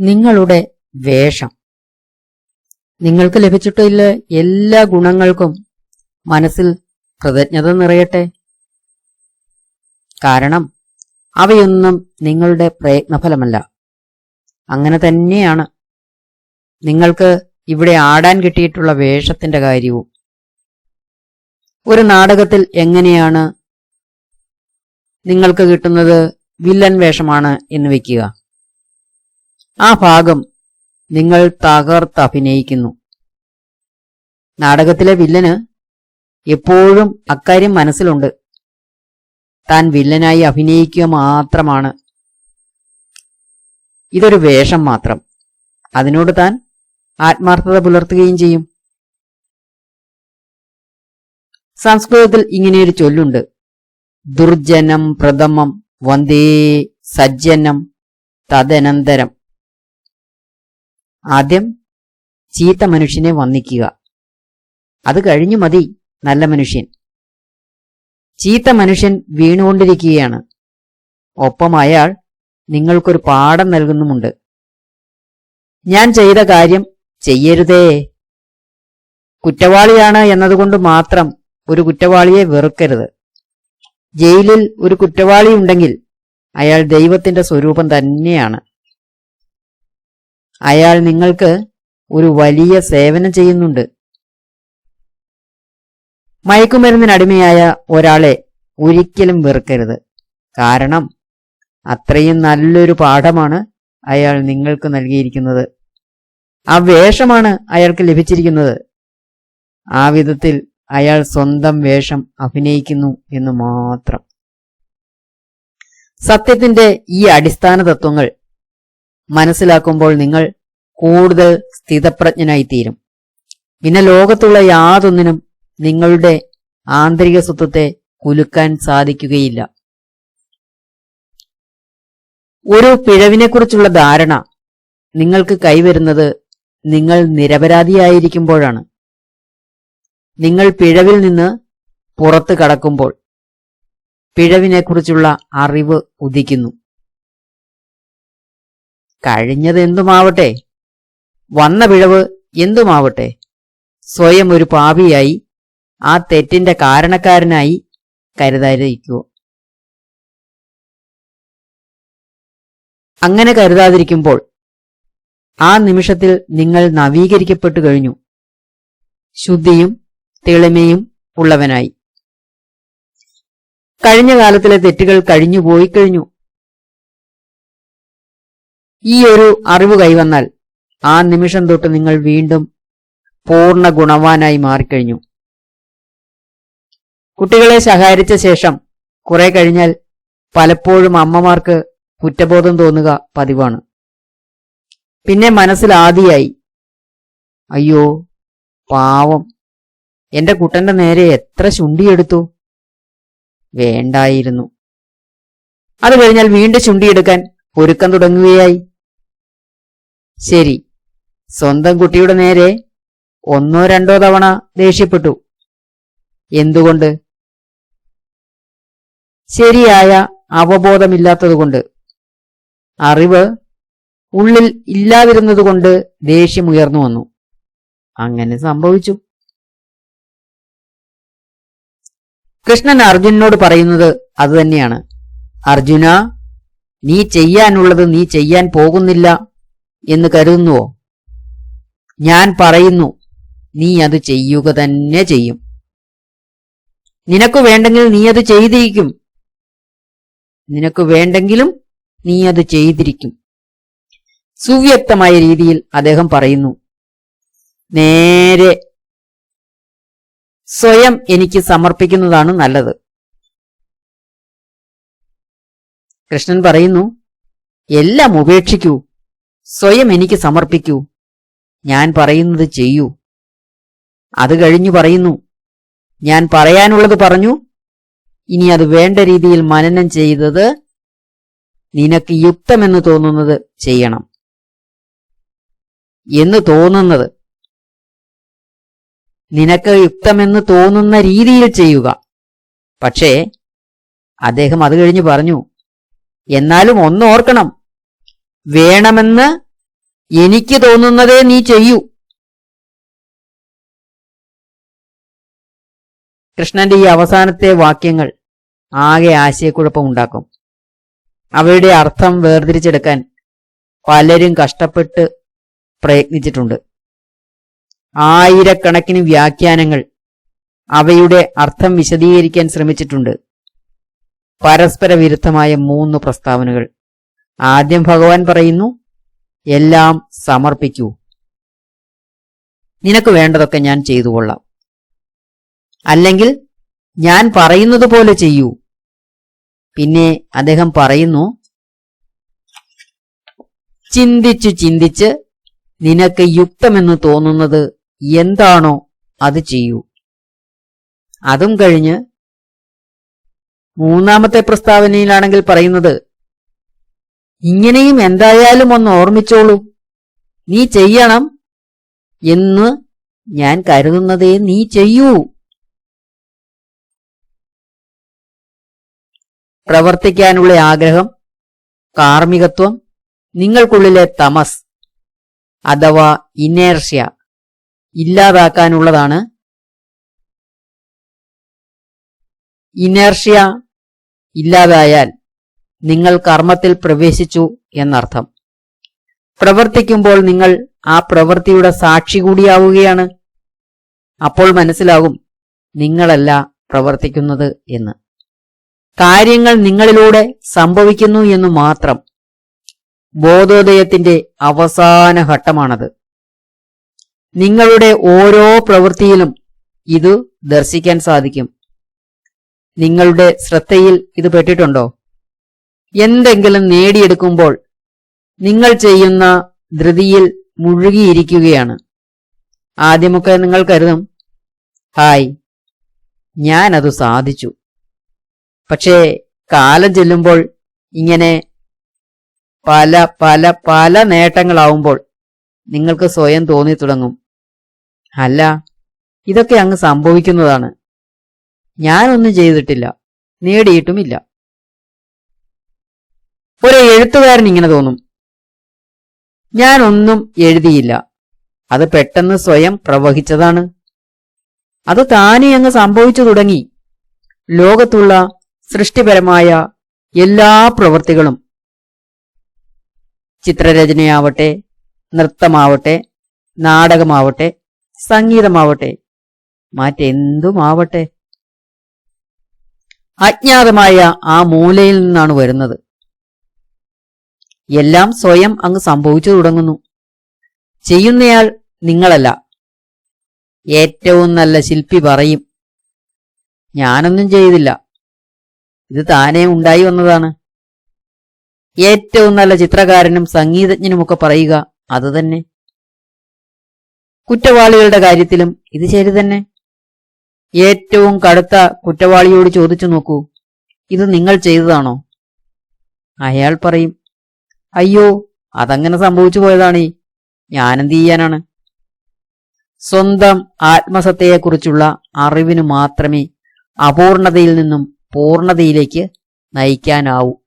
നിങ്ങളുടെ വേഷം. നിങ്ങൾക്ക് ലഭിച്ചിട്ടില്ല എല്ലാ ഗുണങ്ങൾക്കും മനസ്സിൽ കൃതജ്ഞത നിറയട്ടെ. കാരണം അവയൊന്നും നിങ്ങളുടെ പ്രയത്നഫലമല്ല. അങ്ങനെ തന്നെയാണ് നിങ്ങൾക്ക് ഇവിടെ ആടാൻ കിട്ടിയിട്ടുള്ള വേഷത്തിന്റെ കാര്യവും. ഒരു നാടകത്തിൽ എങ്ങനെയാണ് നിങ്ങൾക്ക് കിട്ടുന്നത് വില്ലൻ വേഷമാണ് എന്ന് വെക്കുക. ആ ഭാഗം നിങ്ങൾ തകർത്ത് അഭിനയിക്കുന്നു. നാടകത്തിലെ വില്ലന് എപ്പോഴും അക്കാര്യം മനസ്സിലുണ്ട്. താൻ വില്ലനായി അഭിനയിക്കുക മാത്രമാണ്. ഇതൊരു വേഷം മാത്രം. അതിനോട് താൻ ആത്മാർത്ഥത പുലർത്തുകയും ചെയ്യും. സംസ്കൃതത്തിൽ ഇങ്ങനെയൊരു ചൊല്ലുണ്ട്. ദുർജനം പ്രഥമം വന്ദേ സജ്ജനം തദനന്തരം. ആദ്യം ചീത്ത മനുഷ്യനെ വന്ദിക്കുക. അത് കഴിഞ്ഞു മതി നല്ല മനുഷ്യൻ. ചീത്ത മനുഷ്യൻ വീണുകൊണ്ടിരിക്കുകയാണ്. ഒപ്പം അയാൾ നിങ്ങൾക്കൊരു പാഠം നൽകുന്നുമുണ്ട്. ഞാൻ ചെയ്ത കാര്യം ചെയ്യരുതേ. കുറ്റവാളിയാണ് എന്നതുകൊണ്ട് മാത്രം ഒരു കുറ്റവാളിയെ വെറുക്കരുത്. ജയിലിൽ ഒരു കുറ്റവാളിയുണ്ടെങ്കിൽ അയാൾ ദൈവത്തിന്റെ സ്വരൂപം തന്നെയാണ്. അയാൾ നിങ്ങൾക്ക് ഒരു വലിയ സേവനം ചെയ്യുന്നുണ്ട്. മയക്കുമരുന്നിനടിമയായ ഒരാളെ ഒരിക്കലും വെറുക്കരുത്. കാരണം അത്രയും നല്ലൊരു പാഠമാണ് അയാൾ നിങ്ങൾക്ക് നൽകിയിരിക്കുന്നത്. ആ വേഷമാണ് അയാൾക്ക് ലഭിച്ചിരിക്കുന്നത്. ആ വിധത്തിൽ അയാൾ സ്വന്തം വേഷം അഭിനയിക്കുന്നു എന്ന് മാത്രം. സത്യത്തിന്റെ ഈ അടിസ്ഥാന തത്വങ്ങൾ മനസ്സിലാക്കുമ്പോൾ നിങ്ങൾ കൂടുതൽ സ്ഥിതപ്രജ്ഞനായി തീരും പിന്നെ ലോകത്തുള്ള യാതൊന്നിനും നിങ്ങളുടെ ആന്തരിക സ്വത്വത്തെ കുലുക്കാൻ സാധിക്കുകയില്ല. ഒരു പിഴവിനെക്കുറിച്ചുള്ള ധാരണ നിങ്ങൾക്ക് കൈവരുന്നത് നിങ്ങൾ നിരപരാധിയായിരിക്കുമ്പോഴാണ്. നിങ്ങൾ പിഴവിൽ നിന്ന് പുറത്തു കടക്കുമ്പോൾ പിഴവിനെക്കുറിച്ചുള്ള അറിവ് ഉദിക്കുന്നു. കഴിഞ്ഞത് എന്തുമാവട്ടെ വന്ന പിഴവ് എന്തുമാവട്ടെ? സ്വയം ഒരു പാപിയായി ആ തെറ്റിന്റെ കാരണക്കാരനായി കരുതാതിരിക്കൂ അങ്ങനെ കരുതാതിരിക്കുമ്പോൾ ആ നിമിഷത്തിൽ നിങ്ങൾ നവീകരിക്കപ്പെട്ടു കഴിഞ്ഞു. ശുദ്ധിയും തെളിമയും ഉള്ളവനായി. കഴിഞ്ഞ കാലത്തിലെ തെറ്റുകൾ കഴിഞ്ഞു പോയി കഴിഞ്ഞു ഈ ഒരു അറിവ് കൈവന്നാൽ ആ നിമിഷം തൊട്ട് നിങ്ങൾ വീണ്ടും പൂർണ ഗുണവാനായി മാറിക്കഴിഞ്ഞു. കുട്ടികളെ സഹായിച്ച ശേഷം കുറെ കഴിഞ്ഞാൽ പലപ്പോഴും അമ്മമാർക്ക് കുറ്റബോധം തോന്നുക പതിവാണ്. പിന്നെ മനസ്സിൽ ആദിയായി. അയ്യോ പാവം. എന്റെ കുട്ടന്റെ നേരെ എത്ര ചുണ്ടിയെടുത്തു? വേണ്ടായിരുന്നു. അത് കഴിഞ്ഞാൽ വീണ്ടും ചുണ്ടിയെടുക്കാൻ ഒരുക്കം തുടങ്ങുകയായി. ശരി. സ്വന്തം കുട്ടിയുടെ നേരെ ഒന്നോ രണ്ടോ തവണ ദേഷ്യപ്പെട്ടു. എന്തുകൊണ്ട്? ശരിയായ അവബോധമില്ലാത്തതുകൊണ്ട്. അറിവ് ഉള്ളിൽ ഇല്ലാതിരുന്നതുകൊണ്ട് ദേഷ്യം ഉയർന്നു വന്നു. അങ്ങനെ സംഭവിച്ചു. കൃഷ്ണൻ അർജുനനോട് പറയുന്നത് അതുതന്നെയാണ്. അർജുന നീ ചെയ്യാനുള്ളത് നീ ചെയ്യാൻ പോകുന്നില്ല. എന്ന് കരുതുന്നുവോ? ഞാൻ പറയുന്നു നീ അത് ചെയ്യുക തന്നെ ചെയ്യും. നിനക്ക് വേണ്ടെങ്കിൽ നീ അത് ചെയ്തിരിക്കും. നിനക്ക് വേണ്ടെങ്കിലും നീ അത് ചെയ്തിരിക്കും. സുവ്യക്തമായ രീതിയിൽ അദ്ദേഹം പറയുന്നു നേരെ സ്വയം എനിക്ക് സമർപ്പിക്കുന്നതാണ് നല്ലത്. കൃഷ്ണൻ പറയുന്നു എല്ലാം ഉപേക്ഷിക്കൂ. സ്വയം എനിക്ക് സമർപ്പിക്കൂ. ഞാൻ പറയുന്നത് ചെയ്യൂ. അത് കഴിഞ്ഞു പറയുന്നു. ഞാൻ പറയാനുള്ളത് പറഞ്ഞു. ഇനി അത് വേണ്ട രീതിയിൽ മനനം ചെയ്തത് നിനക്ക് യുക്തമെന്ന് തോന്നുന്നത് ചെയ്യണം. എന്ന് തോന്നുന്നത്. നിനക്ക് യുക്തമെന്ന് തോന്നുന്ന രീതിയിൽ ചെയ്യുക. പക്ഷേ അദ്ദേഹം അത് കഴിഞ്ഞ് പറഞ്ഞു. എന്നാലും ഒന്ന് ഓർക്കണം. വേണമെന്ന് എനിക്ക് തോന്നുന്നതേ നീ ചെയ്യൂ. കൃഷ്ണന്റെ ഈ അവസാനത്തെ വാക്യങ്ങൾ ആകെ ആശയക്കുഴപ്പമുണ്ടാക്കും. അവയുടെ അർത്ഥം വേർതിരിച്ചെടുക്കാൻ പലരും കഷ്ടപ്പെട്ട് പ്രയത്നിച്ചിട്ടുണ്ട്. ആയിരക്കണക്കിന് വ്യാഖ്യാനങ്ങൾ അവയുടെ അർത്ഥം വിശദീകരിക്കാൻ ശ്രമിച്ചിട്ടുണ്ട്. പരസ്പര വിരുദ്ധമായ മൂന്ന് പ്രസ്താവനകൾ. ആദ്യം ഭഗവാൻ പറയുന്നു എല്ലാം സമർപ്പിക്കൂ. നിനക്ക് വേണ്ടതൊക്കെ ഞാൻ ചെയ്തു കൊള്ളാം. അല്ലെങ്കിൽ ഞാൻ പറയുന്നത് പോലെ ചെയ്യൂ. പിന്നെ അദ്ദേഹം പറയുന്നു ചിന്തിച്ചു ചിന്തിച്ച് നിനക്ക് യുക്തമെന്ന് തോന്നുന്നത് എന്താണോ അത് ചെയ്യൂ. അതും കഴിഞ്ഞ് മൂന്നാമത്തെ പ്രസ്താവനയിലാണെങ്കിൽ പറയുന്നത് ഇങ്ങനെയും എന്തായാലും ഒന്ന് ഓർമ്മിച്ചോളൂ. നീ ചെയ്യണം എന്ന് ഞാൻ കരുതുന്നതേ നീ ചെയ്യൂ. പ്രവർത്തിക്കാനുള്ള ആഗ്രഹം കാർമ്മികത്വം നിങ്ങൾക്കുള്ളിലെ തമസ് അഥവാ ഇനേർഷ്യ ഇല്ലാതാക്കാനുള്ളതാണ്. ഇനേർഷ്യ ഇല്ലാതായാൽ നിങ്ങൾ കർമ്മത്തിൽ പ്രവേശിച്ചു എന്നർത്ഥം. പ്രവർത്തിക്കുമ്പോൾ നിങ്ങൾ ആ പ്രവൃത്തിയുടെ സാക്ഷി കൂടിയാവുകയാണ്. അപ്പോൾ മനസ്സിലാകും നിങ്ങളല്ല പ്രവർത്തിക്കുന്നത് എന്ന്. കാര്യങ്ങൾ നിങ്ങളിലൂടെ സംഭവിക്കുന്നു എന്നു മാത്രം. ബോധോദയത്തിന്റെ അവസാന ഘട്ടമാണത്. നിങ്ങളുടെ ഓരോ പ്രവൃത്തിയിലും ഇത് ദർശിക്കാൻ സാധിക്കും. നിങ്ങളുടെ ശ്രദ്ധയിൽ ഇത് പെട്ടിട്ടുണ്ടോ? എന്തെങ്കിലും നേടിയെടുക്കുമ്പോൾ നിങ്ങൾ ചെയ്യുന്ന ധൃതിയിൽ മുഴുകിയിരിക്കുകയാണ്. ആദ്യമൊക്കെ നിങ്ങൾ കരുതും ഹായ് ഞാനത് സാധിച്ചു. പക്ഷേ കാലം ചെല്ലുമ്പോൾ ഇങ്ങനെ പല പല പല നേട്ടങ്ങളാവുമ്പോൾ നിങ്ങൾക്ക് സ്വയം തോന്നി തുടങ്ങും. അല്ല ഇതൊക്കെ അങ്ങ് സംഭവിക്കുന്നതാണ്. ഞാനൊന്നും ചെയ്തിട്ടില്ല നേടിയിട്ടുമില്ല. ഒരു എഴുത്തുകാരൻ ഇങ്ങനെ തോന്നും. ഞാനൊന്നും എഴുതിയില്ല. അത് പെട്ടെന്ന് സ്വയം പ്രവഹിച്ചതാണ്. അത് താനേ അങ്ങ് സംഭവിച്ചു തുടങ്ങി. ലോകത്തുള്ള സൃഷ്ടിപരമായ എല്ലാ പ്രവൃത്തികളും. ചിത്രരചനയാവട്ടെ നൃത്തമാവട്ടെ നാടകമാവട്ടെ സംഗീതമാവട്ടെ മറ്റെന്തുമാവട്ടെ. അജ്ഞാതമായ ആ മൂലയിൽ നിന്നാണ് വരുന്നത്. എല്ലാം സ്വയം അങ്ങ് സംഭവിച്ചു തുടങ്ങുന്നു. ചെയ്യുന്നയാൾ നിങ്ങളല്ല. ഏറ്റവും നല്ല ശില്പി പറയും. ഞാനൊന്നും ചെയ്തില്ല. ഇത് താനേ ഉണ്ടായി വന്നതാണ്. ഏറ്റവും നല്ല ചിത്രകാരനും സംഗീതജ്ഞനുമൊക്കെ പറയുക അത് തന്നെ. കുറ്റവാളികളുടെ കാര്യത്തിലും ഇത് ശരി തന്നെ. ഏറ്റവും കടുത്ത കുറ്റവാളിയോട് ചോദിച്ചു നോക്കൂ. ഇത് നിങ്ങൾ ചെയ്തതാണോ? അയാൾ പറയും അയ്യോ അതങ്ങനെ സംഭവിച്ചു പോയതാണ്. ഞാനെന്ത് ചെയ്യാനാണ്? സ്വന്തം ആത്മസത്തയെക്കുറിച്ചുള്ള അറിവിനു മാത്രമേ അപൂർണതയിൽ നിന്നും പൂർണതയിലേക്ക് നയിക്കാനാവൂ.